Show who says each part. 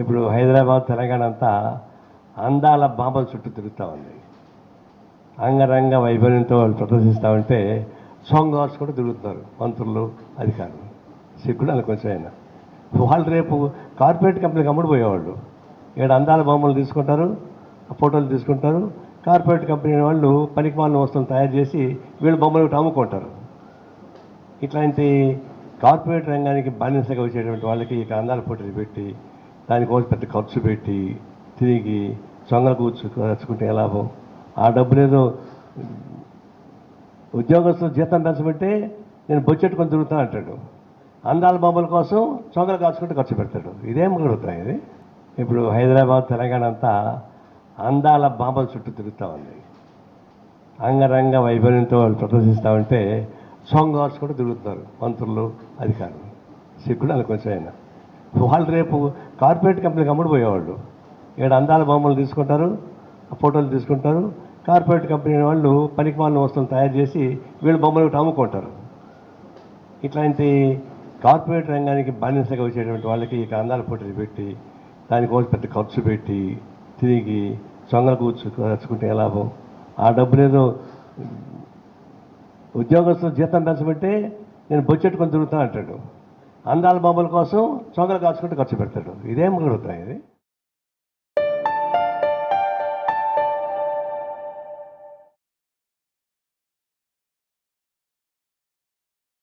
Speaker 1: ఇప్పుడు హైదరాబాద్ తెలంగాణ అంతా అందాల బాంబల చుట్టూ తిరుగుతూ ఉంది. అంగరంగ వైభవంతో వాళ్ళు ప్రదర్శిస్తూ ఉంటే సాంగ్ అవర్స్ కూడా తిరుగుతున్నారు మంత్రులు అధికారులు. సిగ్గుడు అని కొంచెం అయినా వాళ్ళు రేపు కార్పొరేట్ కంపెనీకి అమ్ముడు పోయేవాళ్ళు. ఇక్కడ అందాల బొమ్మలు తీసుకుంటారు ఫోటోలు తీసుకుంటారు. కార్పొరేట్ కంపెనీ వాళ్ళు పనికి మాలిన వస్తువులు తయారు చేసి వీళ్ళు బొమ్మలు ఒకటి అమ్ముకుంటారు. ఇట్లాంటి కార్పొరేట్ రంగానికి బానిసగా వచ్చేటువంటి వాళ్ళకి ఇక అందాల పోటీలు పెట్టి దానికోసం పెద్ద ఖర్చు పెట్టి తిరిగి సొంగలు కూర్చుకుంటే ఎలా లాభం? ఆ డబ్బులు ఏదో ఉద్యోగస్తులు జీతం పెంచమంటే నేను బొచ్చెట్టుకొని తిరుగుతా అంటాడు. అందాల బొమ్మల కోసం సొంగలు కాచుకుంటే ఖర్చు పెడతాడు. ఇదేం కుదురుతాయి ఇది? ఇప్పుడు హైదరాబాద్ తెలంగాణ అంతా అందాల బాంబల చుట్టూ తిరుగుతూ ఉంది. అంగరంగ వైభవంతో వాళ్ళు ప్రదర్శిస్తూ ఉంటే సాంగ్ కూడా తిరుగుతున్నారు మంత్రులు అధికారులు. సిగ్గుడు అని కొంచెం అయినా వాళ్ళు రేపు కార్పొరేట్ కంపెనీకి అమ్ముడుపోయేవాళ్ళు. ఇక్కడ అందాల బొమ్మలు తీసుకుంటారు ఫోటోలు తీసుకుంటారు. కార్పొరేట్ కంపెనీ వాళ్ళు పనికి మాలిన వస్తువులు తయారు చేసి వీళ్ళు బొమ్మలు ఒకటి అమ్ముకుంటారు. ఇట్లాంటి కార్పొరేట్ రంగానికి బానిసగా వచ్చేటువంటి వాళ్ళకి ఇక అందాల పోటీలు పెట్టి దానికోసం పెద్ద ఖర్చు పెట్టి తిరిగి సొంగలు కూర్చుకుంటే లాభం? ఆ డబ్బులు ఏదో ఉద్యోగస్తులు జీతం పెంచబట్టే నేను బొచ్చెట్టుకొని తిరుగుతాను అంటాడు. అందాల బొమ్మల కోసం సొంగలు కాచుకుంటూ ఖర్చు పెడతాడు. ఇదేం కుదురుతాయి ఇది